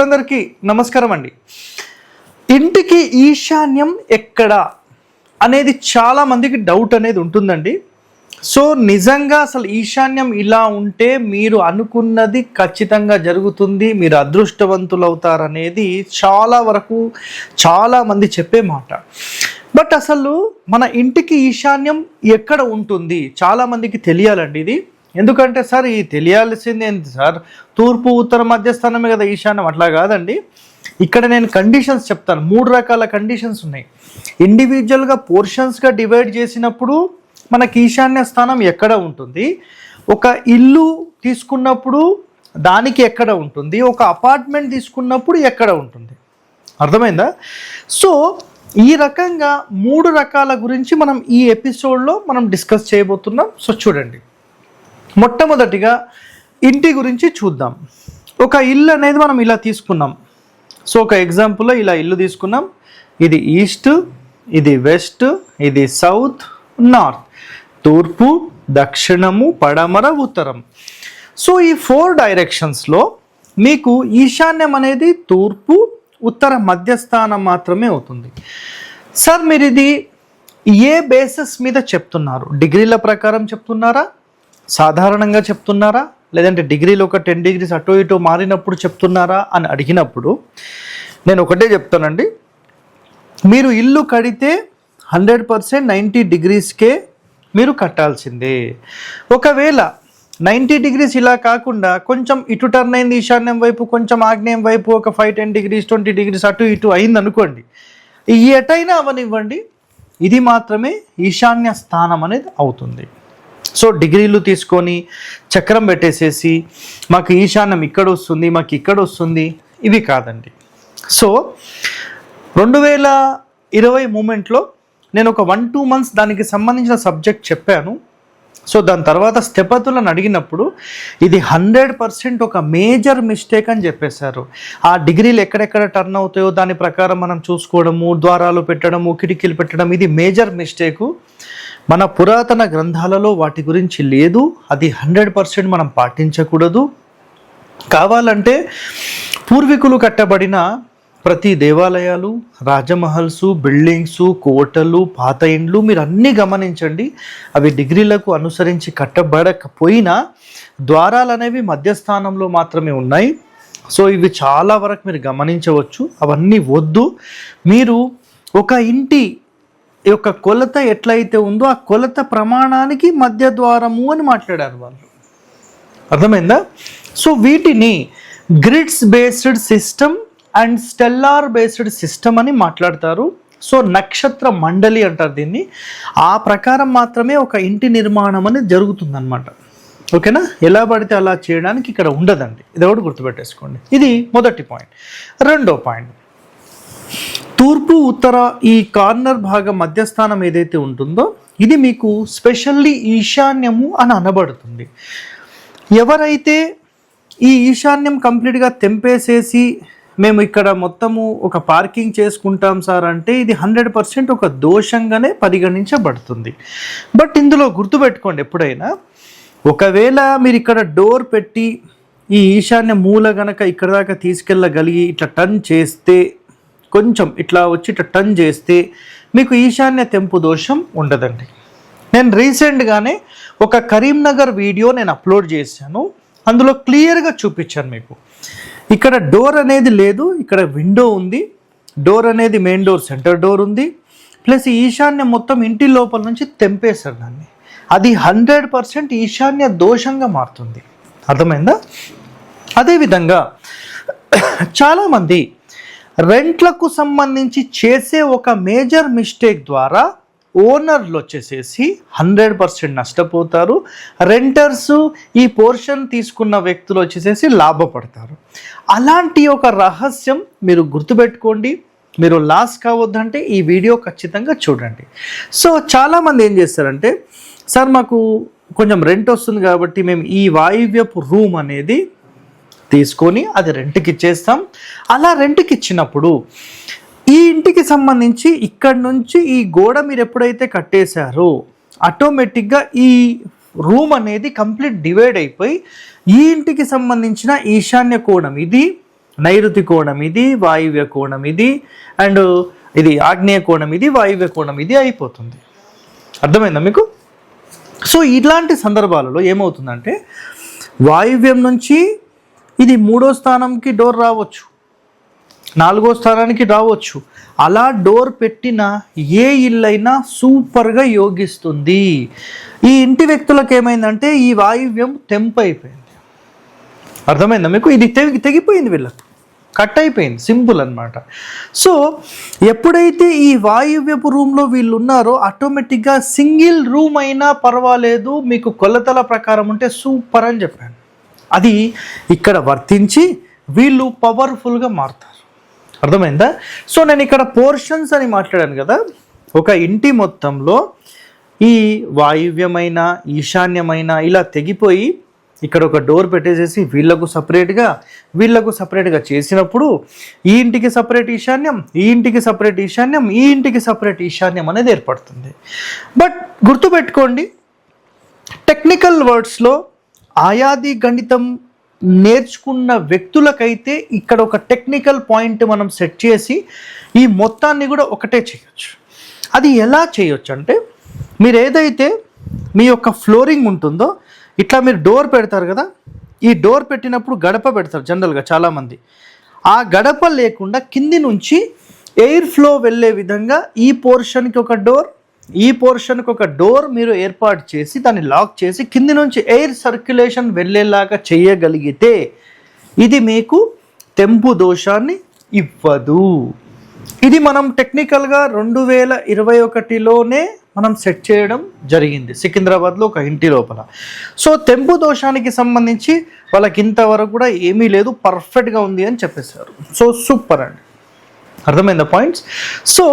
ప్రేక్షకులందరికీ నమస్కారం అండి. ఇంటికి ఈశాన్యం ఎక్కడ అనేది చాలామందికి డౌట్ అనేది ఉంటుందండి. సో నిజంగా అసలు ఈశాన్యం ఇలా ఉంటే మీరు అనుకున్నది ఖచ్చితంగా జరుగుతుంది మీరు అదృష్టవంతులు అవుతారనేది చాలా వరకు చాలామంది చెప్పే మాట. బట్ అసలు మన ఇంటికి ఈశాన్యం ఎక్కడ ఉంటుంది? చాలామందికి తెలియాలండి ఇది. ఎందుకంటే సార్ ఈ తెలియాల్సింది ఏంటి సార్ తూర్పు ఉత్తర మధ్యస్థానమే కదా ఈశాన్యం. అట్లా కాదండి. ఇక్కడ నేను కండిషన్స్ చెప్తాను. మూడు రకాల కండిషన్స్ ఉన్నాయి. ఇండివిజువల్గా పోర్షన్స్గా డివైడ్ చేసినప్పుడు మనకి ఈశాన్య స్థానం ఎక్కడ ఉంటుంది? ఒక ఇల్లు తీసుకున్నప్పుడు దానికి ఎక్కడ ఉంటుంది? ఒక అపార్ట్మెంట్ తీసుకున్నప్పుడు ఎక్కడ ఉంటుంది? అర్థమైందా? సో ఈ రకంగా మూడు రకాల గురించి మనం ఈ ఎపిసోడ్లో మనం డిస్కస్ చేయబోతున్నాం. సో చూడండి. మొట్టమొదటిగా ఇంటి గురించి చూద్దాం. ఒక ఇల్లు అనేది మనం ఇలా తీసుకున్నాం. సో ఒక ఎగ్జాంపుల్లో ఇలా ఇల్లు తీసుకున్నాం. ఇది ఈస్ట్ ఇది వెస్ట్ ఇది సౌత్ నార్త్ తూర్పు దక్షిణము పడమర ఉత్తరం. సో ఈ ఫోర్ డైరెక్షన్స్లో మీకు ఈశాన్యం అనేది తూర్పు ఉత్తర మధ్యస్థానం మాత్రమే అవుతుంది. సార్ మీరు ఇది ఏ బేసిస్ మీద చెప్తున్నారు? డిగ్రీల ప్రకారం చెప్తున్నారా? సాధారణంగా చెప్తున్నారా? లేదంటే డిగ్రీలో ఒక టెన్ డిగ్రీస్ అటు ఇటు మారినప్పుడు చెప్తున్నారా అని అడిగినప్పుడు నేను ఒకటే చెప్తానండి. మీరు ఇల్లు కడితే హండ్రెడ్ పర్సెంట్ నైంటీ డిగ్రీస్కే మీరు కట్టాల్సిందే. ఒకవేళ నైంటీ డిగ్రీస్ ఇలా కాకుండా కొంచెం ఇటు టర్న్ అయింది ఈశాన్యం వైపు కొంచెం ఆగ్నేయం వైపు ఒక five ten degrees twenty degrees అటు ఇటు అయింది అనుకోండి ఎటైనా అవనివ్వండి ఇది మాత్రమే ఈశాన్య స్థానం అనేది అవుతుంది. సో డిగ్రీలు తీసుకొని చక్రం పెట్టేసేసి మాకు ఈశాన్యం ఇక్కడ వస్తుంది మాకు ఇక్కడ వస్తుంది ఇవి కాదండి. సో రెండు వేల ఇరవై మూమెంట్లో నేను ఒక వన్ టూ మంత్స్ దానికి సంబంధించిన సబ్జెక్ట్ చెప్పాను. సో దాని తర్వాత స్థపతులను అడిగినప్పుడు ఇది హండ్రెడ్ పర్సెంట్ ఒక మేజర్ మిస్టేక్ అని చెప్పేశారు. ఆ డిగ్రీలు ఎక్కడెక్కడ టర్న్ అవుతాయో దాని ప్రకారం మనం చూసుకోవడము ద్వారాలు పెట్టడము కిటికీలు పెట్టడం ఇది మేజర్ మిస్టేకు. మన పురాతన గ్రంథాలలో వాటి గురించి లేదు. అది హండ్రెడ్ పర్సెంట్ మనం పాటించకూడదు. కావాలంటే పూర్వీకులు కట్టబడిన ప్రతి దేవాలయాలు రాజమహల్స్ బిల్డింగ్స్ కోటలు పాత ఇండ్లు మీరు అన్నీ గమనించండి. అవి డిగ్రీలకు అనుసరించి కట్టబడకపోయినా ద్వారాలు అనేవి మధ్యస్థానంలో మాత్రమే ఉన్నాయి. సో ఇవి చాలా వరకు మీరు గమనించవచ్చు. అవన్నీ వద్దు. మీరు ఒక ఇంటి యొక్క కొలత ఎట్లయితే ఉందో ఆ కొలత ప్రమాణానికి మధ్య ద్వారము అని మాట్లాడారు వాళ్ళు. అర్థమైందా? సో వీటిని grids based system and stellar based system అని మాట్లాడతారు. సో నక్షత్ర మండలి అంటారు దీన్ని. ఆ ప్రకారం మాత్రమే ఒక ఇంటి నిర్మాణం అనేది జరుగుతుందన్నమాట. ఓకేనా? ఎలా పడితే అలా చేయడానికి ఇక్కడ ఉండదండి. ఇది ఒకటి గుర్తుపెట్టేసుకోండి. ఇది మొదటి పాయింట్. రెండో పాయింట్. తూర్పు ఉత్తర ఈ కార్నర్ భాగం మధ్యస్థానం ఏదైతే ఉంటుందో ఇది మీకు స్పెషల్లీ ఈశాన్యము అని అనబడుతుంది. ఎవరైతే ఈ ఈశాన్యం కంప్లీట్గా తెంపేసేసి మేము ఇక్కడ మొత్తము ఒక పార్కింగ్ చేసుకుంటాం సార్ అంటే ఇది హండ్రెడ్ పర్సెంట్ ఒక దోషంగానే పరిగణించబడుతుంది. బట్ ఇందులో గుర్తుపెట్టుకోండి ఎప్పుడైనా ఒకవేళ మీరు ఇక్కడ డోర్ పెట్టి ఈ ఈశాన్య మూల గనక ఇక్కడ దాకా తీసుకెళ్ళగలిగి ఇట్లా టర్న్ చేస్తే కొంచెం ఇట్లా వచ్చి ఇట్లా టర్న్ చేస్తే మీకు ఈశాన్య తెంపు దోషం ఉండదండి. నేను రీసెంట్గానే ఒక కరీంనగర్ వీడియో నేను అప్లోడ్ చేశాను. అందులో క్లియర్గా చూపించాను మీకు. ఇక్కడ డోర్ అనేది లేదు ఇక్కడ విండో ఉంది. డోర్ అనేది మెయిన్ డోర్ సెంటర్ డోర్ ఉంది. ప్లస్ ఈశాన్య మొత్తం ఇంటి లోపల నుంచి తెంపేశారు దాన్ని అది హండ్రెడ్ పర్సెంట్ ఈశాన్య దోషంగా మారుతుంది. అర్థమైందా? అదేవిధంగా చాలామంది రెంట్లకు సంబంధించి చేసే ఒక మేజర్ మిస్టేక్ ద్వారా ఓనర్లు వచ్చేసేసి హండ్రెడ్ పర్సెంట్ నష్టపోతారు. రెంటర్స్ ఈ పోర్షన్ తీసుకున్న వ్యక్తులు వచ్చేసేసి లాభపడతారు. అలాంటి ఒక రహస్యం మీరు గుర్తుపెట్టుకోండి. మీరు లాస్ కావద్దంటే ఈ వీడియో ఖచ్చితంగా చూడండి. సో చాలామంది ఏం చేస్తారంటే సార్ మాకు కొంచెం రెంట్ వస్తుంది కాబట్టి మేము ఈ వాయువ్యపు రూమ్ అనేది తీసుకొని అది రెంట్కి ఇచ్చేస్తాం అలా రెంట్కి ఇచ్చినప్పుడు ఈ ఇంటికి సంబంధించి ఇక్కడ నుంచి ఈ గోడ మీరు ఎప్పుడైతే కట్టేశారో ఆటోమేటిక్గా ఈ రూమ్ అనేది కంప్లీట్ డివైడ్ అయిపోయి ఈ ఇంటికి సంబంధించిన ఈశాన్య కోణం ఇది నైరుతి కోణం ఇది వాయువ్య కోణం ఇది అండ్ ఇది ఆగ్నేయ కోణం ఇది వాయువ్య కోణం ఇది అయిపోతుంది. అర్థమైందా మీకు? సో ఇట్లాంటి సందర్భాలలో ఏమవుతుందంటే వాయువ్యం నుంచి ఇది మూడో స్థానంకి డోర్ రావచ్చు. నాలుగో స్థానానికి రావచ్చు. అలా డోర్ పెట్టిన ఏ ఇల్లైనా సూపర్గా యోగిస్తుంది. ఈ ఇంటి వ్యక్తులకు ఏమైందంటే ఈ వాయువ్యం టెంప్ అయిపోయింది. అర్థమైందా మీకు? ఇది తెగి తెగిపోయింది వీళ్ళకు. కట్ అయిపోయింది. సింపుల్ అన్నమాట. సో ఎప్పుడైతే ఈ వాయువ్యపు రూమ్లో వీళ్ళు ఉన్నారో ఆటోమేటిక్గా సింగిల్ రూమ్ అయినా పర్వాలేదు మీకు కొలతల ప్రకారం ఉంటే సూపర్ అని చెప్పాను. అది ఇక్కడ వర్తించి వీళ్ళు పవర్ఫుల్గా మారుతారు. అర్థమైందా? సో నేను ఇక్కడ పోర్షన్స్ అని మాట్లాడాను కదా. ఒక ఇంటి మొత్తంలో ఈ వాయువ్యమైన ఈశాన్యమైన ఇలా తెగిపోయి ఇక్కడ ఒక డోర్ పెట్టేసేసి వీళ్ళకు సపరేట్గా వీళ్ళకు సపరేట్గా చేసినప్పుడు ఈ ఇంటికి సపరేట్ ఈశాన్యం ఈ ఇంటికి సపరేట్ ఈశాన్యం ఈ ఇంటికి సపరేట్ ఈశాన్యం అనేది ఏర్పడుతుంది. బట్ గుర్తుపెట్టుకోండి టెక్నికల్ వర్డ్స్లో ఆయాది గణితం నేర్చుకున్న వ్యక్తులకైతే ఇక్కడ ఒక టెక్నికల్ పాయింట్ మనం సెట్ చేసి ఈ మొత్తాన్ని కూడా ఒకటే చేయొచ్చు. అది ఎలా చేయొచ్చు అంటే మీరు ఏదైతే మీ యొక్క ఫ్లోరింగ్ ఉంటుందో ఇట్లా మీరు డోర్ పెడతారు కదా ఈ డోర్ పెట్టినప్పుడు గడప పెడతారు జనరల్గా చాలామంది. ఆ గడప లేకుండా కింది నుంచి ఎయిర్ ఫ్లో వెళ్ళే విధంగా ఈ పోర్షన్కి ఒక డోర్ ఈ పోర్షన్కి ఒక డోర్ మీరు ఏర్పాటు చేసి దాన్ని లాక్ చేసి కింది నుంచి ఎయిర్ సర్క్యులేషన్ వెళ్ళేలాగా చేయగలిగితే ఇది మీకు తెంపు దోషాన్ని ఇవ్వదు. ఇది మనం టెక్నికల్గా రెండు వేల ఇరవై ఒకటిలోనే మనం సెట్ చేయడం జరిగింది సికింద్రాబాద్లో ఒక ఇంటి లోపల. సో తెంపు దోషానికి సంబంధించి వాళ్ళకి ఇంతవరకు కూడా ఏమీ లేదు పర్ఫెక్ట్గా ఉంది అని చెప్పేశారు. సో సూపర్ అండి. అర్థమైందా పాయింట్స్? సో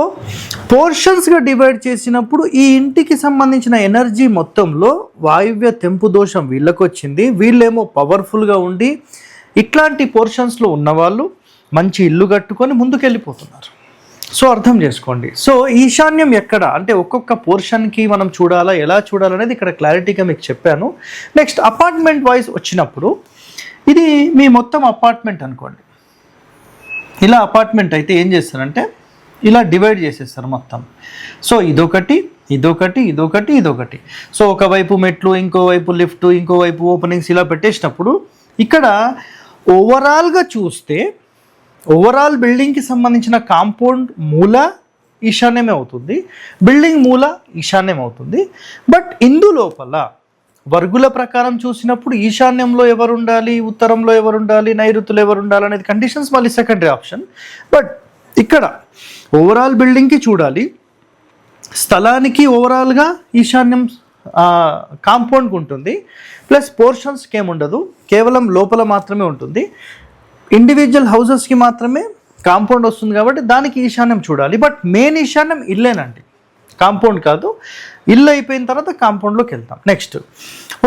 పోర్షన్స్గా డివైడ్ చేసినప్పుడు ఈ ఇంటికి సంబంధించిన ఎనర్జీ మొత్తంలో వాయువ్య తెంపు దోషం వీళ్ళకి వచ్చింది వీళ్ళేమో పవర్ఫుల్గా ఉండి ఇట్లాంటి పోర్షన్స్లో ఉన్నవాళ్ళు మంచి ఇల్లు కట్టుకొని ముందుకెళ్ళిపోతున్నారు. సో అర్థం చేసుకోండి. సో ఈశాన్యం ఎక్కడ? అంటే ఒక్కొక్క పోర్షన్కి మనం చూడాలా ఎలా చూడాలనేది ఇక్కడ క్లారిటీగా మీకు చెప్పాను. నెక్స్ట్ అపార్ట్మెంట్ వైజ్ వచ్చినప్పుడు ఇది మీ మొత్తం అపార్ట్మెంట్ అనుకోండి. ఇలా అపార్ట్మెంట్ అయితే ఏం చేస్తారంటే ఇలా డివైడ్ చేసేస్తారు మొత్తం. సో ఇదొకటి ఇదొకటి ఇదొకటి ఇదొకటి. సో ఒకవైపు మెట్లు ఇంకోవైపు లిఫ్ట్ ఇంకోవైపు ఓపెనింగ్స్ ఇలా పెట్టేసినప్పుడు ఇక్కడ ఓవరాల్గా చూస్తే ఓవరాల్ బిల్డింగ్కి సంబంధించిన కాంపౌండ్ మూల ఈశాన్యమే అవుతుంది. బిల్డింగ్ మూల ఈశాన్యం అవుతుంది. బట్ ఇందు లోపల వర్గుల ప్రకారం చూసినప్పుడు ఈశాన్యంలో ఎవరు ఉండాలి ఉత్తరంలో ఎవరు ఉండాలి నైరుతులు ఎవరు ఉండాలి అనేది కండిషన్స్ మళ్ళీ సెకండరీ ఆప్షన్ బట్ ఇక్కడ ఓవరాల్ బిల్డింగ్కి చూడాలి. స్థలానికి ఓవరాల్గా ఈశాన్యం కాంపౌండ్కి ఉంటుంది. ప్లస్ పోర్షన్స్కి ఏముండదు కేవలం లోపల మాత్రమే ఉంటుంది. ఇండివిజువల్ హౌసెస్కి మాత్రమే కాంపౌండ్ వస్తుంది కాబట్టి దానికి ఈశాన్యం చూడాలి. బట్ మెయిన్ ఈశాన్యం ఇల్లేనండి. కాంపౌండ్ కాదు ఇల్లు అయిపోయిన తర్వాత కాంపౌండ్లోకి వెళ్తాం. నెక్స్ట్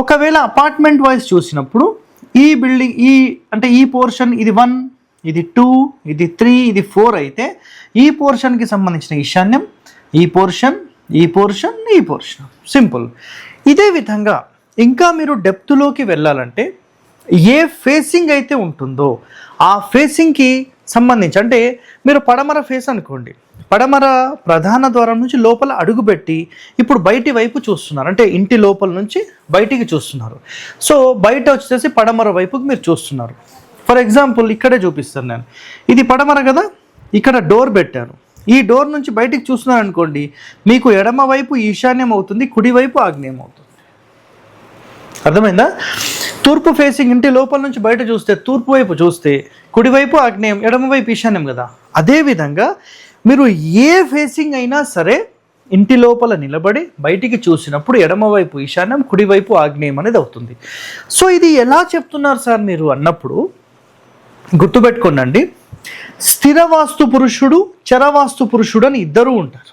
ఒకవేళ అపార్ట్మెంట్ వైజ్ చూసినప్పుడు ఈ బిల్డింగ్ ఈ అంటే ఈ పోర్షన్ ఇది వన్ ఇది టూ ఇది త్రీ ఇది ఫోర్ అయితే ఈ పోర్షన్కి సంబంధించిన ఈశాన్యం ఈ పోర్షన్ ఈ పోర్షన్ ఈ పోర్షన్ సింపుల్ ఇదే విధంగా ఇంకా మీరు డెప్త్లోకి వెళ్ళాలంటే ఏ ఫేసింగ్ అయితే ఉంటుందో ఆ ఫేసింగ్కి సంబంధించి అంటే మీరు పడమర ఫేస్ అనుకోండి. పడమర ప్రధాన ద్వారం నుంచి లోపల అడుగుపెట్టి ఇప్పుడు బయటి వైపు చూస్తున్నారు. అంటే ఇంటి లోపల నుంచి బయటికి చూస్తున్నారు. సో బయట వచ్చేసి పడమర వైపుకి మీరు చూస్తున్నారు. ఫర్ ఎగ్జాంపుల్ ఇక్కడే చూపిస్తాను నేను. ఇది పడమర కదా? ఇక్కడ డోర్ పెట్టాను ఈ డోర్ నుంచి బయటికి చూస్తున్నారు అనుకోండి మీకు ఎడమ వైపు ఈశాన్యం అవుతుంది కుడివైపు ఆగ్నేయం అవుతుంది. అర్థమైందా? తూర్పు ఫేసింగ్ ఇంటి లోపల నుంచి బయట చూస్తే తూర్పు వైపు చూస్తే కుడివైపు ఆగ్నేయం ఎడమవైపు ఈశాన్యం కదా? అదేవిధంగా మీరు ఏ ఫేసింగ్ అయినా సరే ఇంటి లోపల నిలబడి బయటికి చూసినప్పుడు ఎడమవైపు ఈశాన్యం కుడివైపు ఆగ్నేయం అనేది అవుతుంది. సో ఇది ఎలా చెప్తున్నారు సార్ మీరు అన్నప్పుడు గుర్తుపెట్టుకోనండి స్థిరవాస్తు పురుషుడు చరవాస్తు పురుషుడు అని ఇద్దరూ ఉంటారు.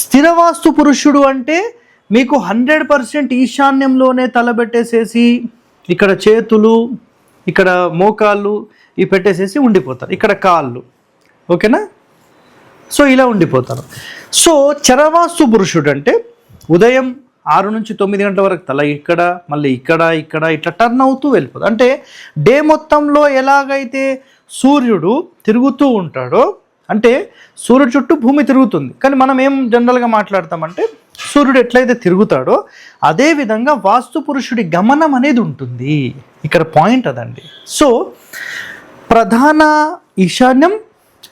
స్థిరవాస్తు పురుషుడు అంటే మీకు హండ్రెడ్ పర్సెంట్ ఈశాన్యంలోనే తలబెట్టేసేసి ఇక్కడ చేతులు ఇక్కడ మోకాళ్ళు ఇవి పెట్టేసేసి ఉండిపోతారు. ఇక్కడ కాళ్ళు. ఓకేనా? సో ఇలా ఉండిపోతారు. సో చరవాస్తు పురుషుడు అంటే ఉదయం ఆరు నుంచి తొమ్మిది గంటల వరకు తల ఇక్కడ మళ్ళీ ఇక్కడ ఇక్కడ ఇట్లా టర్న్ అవుతూ వెళ్ళిపోతుంది అంటే డే మొత్తంలో ఎలాగైతే సూర్యుడు తిరుగుతూ ఉంటాడో అంటే సూర్యుడు చుట్టూ భూమి తిరుగుతుంది. కానీ మనం ఏం జనరల్గా మాట్లాడతామంటే సూర్యుడు ఎట్లయితే తిరుగుతాడో అదేవిధంగా వాస్తు పురుషుడి గమనం అనేది ఉంటుంది. ఇక్కడ పాయింట్ అదండి. సో ప్రధాన ఈశాన్యం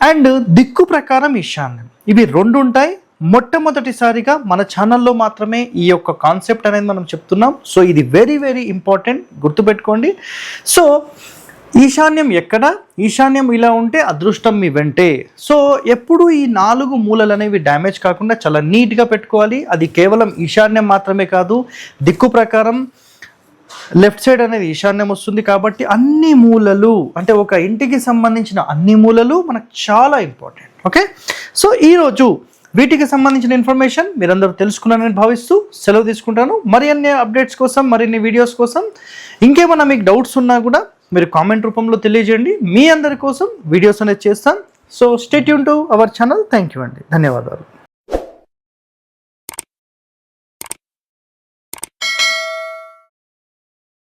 అండ్ దిక్కు ప్రకారం ఈశాన్యం. ఇవి రెండు ఉంటాయి. మొట్టమొదటిసారిగా మన ఛానల్లో మాత్రమే ఈ యొక్క కాన్సెప్ట్ అనేది మనం చెప్తున్నాం. సో ఇది వెరీ వెరీ ఇంపార్టెంట్ గుర్తుపెట్టుకోండి. సో ఈశాన్యం ఎక్కడ? ఈశాన్యం ఇలా ఉంటే అదృష్టం మీ వెంటే. సో ఎప్పుడు ఈ నాలుగు మూలలు అనేవి డ్యామేజ్ కాకుండా చాలా నీట్గా పెట్టుకోవాలి. అది కేవలం ఈశాన్యం మాత్రమే కాదు. దిక్కు ప్రకారం లెఫ్ట్ సైడ్ అనేది ఈశాన్యం వస్తుంది కాబట్టి అన్ని మూలలు అంటే ఒక ఇంటికి సంబంధించిన అన్ని మూలలు మనకు చాలా ఇంపార్టెంట్ ఓకే సో ఈరోజు వీటికి సంబంధించిన ఇన్ఫర్మేషన్ మీరందరూ తెలుసుకున్నారని భావిస్తూ సెలవు తీసుకుంటాను. మరిన్ని అప్డేట్స్ కోసం మరిన్ని వీడియోస్ కోసం ఇంకేమైనా మీకు డౌట్స్ ఉన్నా కూడా మీరు కామెంట్ రూపంలో తెలియజేయండి. మీ అందరి కోసం వీడియోస్ అనేది చేస్తాను. So stay Yoon to our channel thank you అండి. ధన్యవాదాలు.